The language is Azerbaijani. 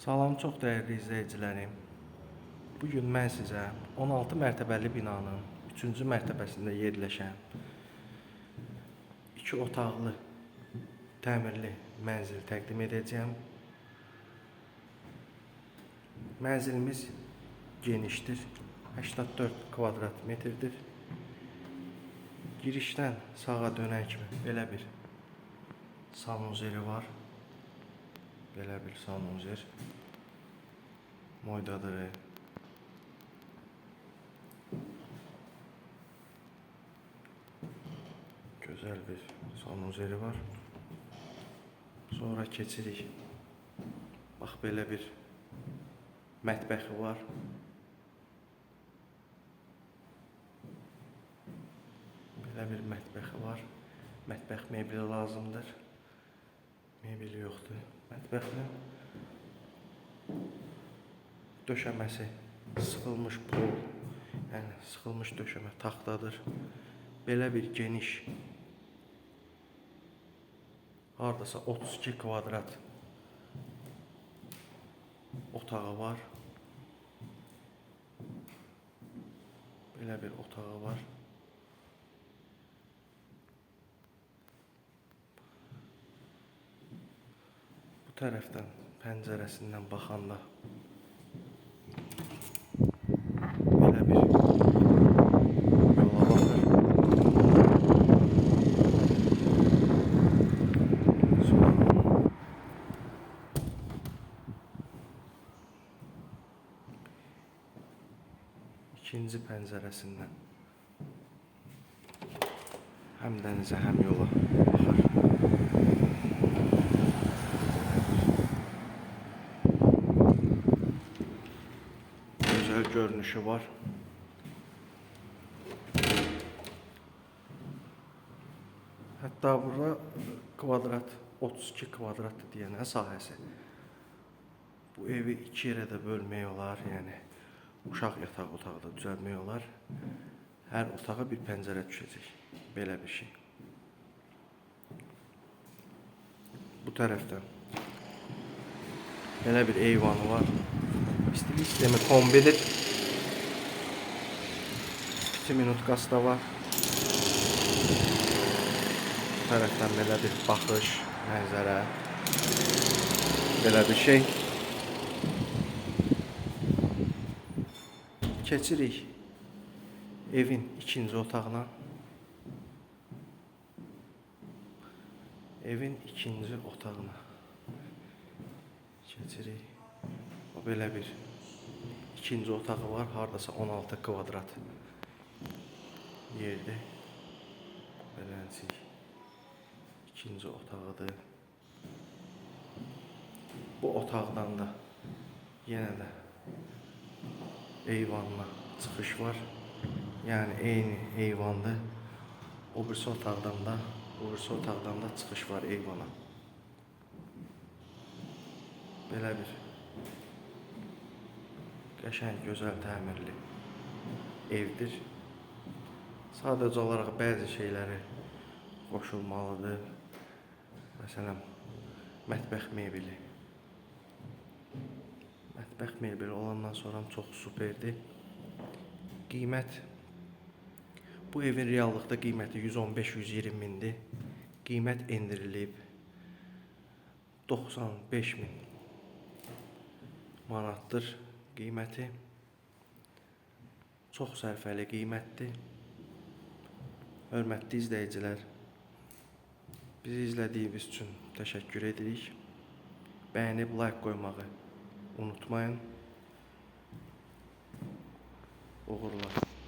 Salam çox dəyərli izləyicilərim. Bu gün mən sizə 16 mərtəbəli binanın 3-cü mərtəbəsində yerləşən 2 otaqlı təmirli mənzil təqdim edəcəyəm. Mənzilimiz genişdir. 84 kvadrat metrdir. Girişdən sağa dönən kimi belə bir sanuzeli var. Belə bir sanuzel. Moydadır. Gözəl bir sanuzeli var. Sonra keçirik. Bax belə bir mətbəxi var. Belə bir mətbəxi var. Mətbəx mebeli lazımdır. Mebeli yoxdur. Mətbəxin döşəməsi sıxılmış pol, yəni sıxılmış döşəmə taxtadır. Belə bir geniş hardasa 32 kvadrat otağı var. Belə bir otağı var. Tərəfdən pəncərəsindən baxanda belə bir yola ikinci pəncərəsindən həm dənizə, həm yola. baxır. Güzel görünüşü var. Hatta burada kvadrat 32 kvadrat deyənə sahəsi. Bu evi iki yerə də bölmək olar, yəni uşaq yataq otağı da düzəltmək olar. Hər otağa bir pəncərə düşəcək. Belə bir şey. Bu tərəfdən belə bir eyvanı var. İstilik sistemi kombidir. 2 minut. Bu tərəfdən belə bir baxış, mənzərə. Belə bir şey. Keçirik evin ikinci otağına. Evin ikinci otağına. Keçirik. Belə bir ikinci otağı var, hardasa 16 kvadrat yerdə. Beləncik ikinci otağıdır. Bu otaqdan da yenə də eyvanla çıxış var. Yəni eyni eyvandır. O birisi otaqdan da, o birisi otaqdan da çıxış var eyvana. Belə bir qəşəng, gözəl təmirli evdir. Sadəcə olaraq bəzi şeyləri qoşulmalıdır. Məsələn, mətbəx mebeli. Mətbəx mebeli olandan sonra çox superdir. Qiymət bu evin reallıqda qiyməti 115-120 mindir. Qiymət endirilib 95 min manatdır qiyməti. Çox sərfəli qiymətdir. Hörmətli izləyicilər, bizi izlədiyiniz üçün təşəkkür edirik. Bəyənib like qoymağı unutmayın. Uğurlar.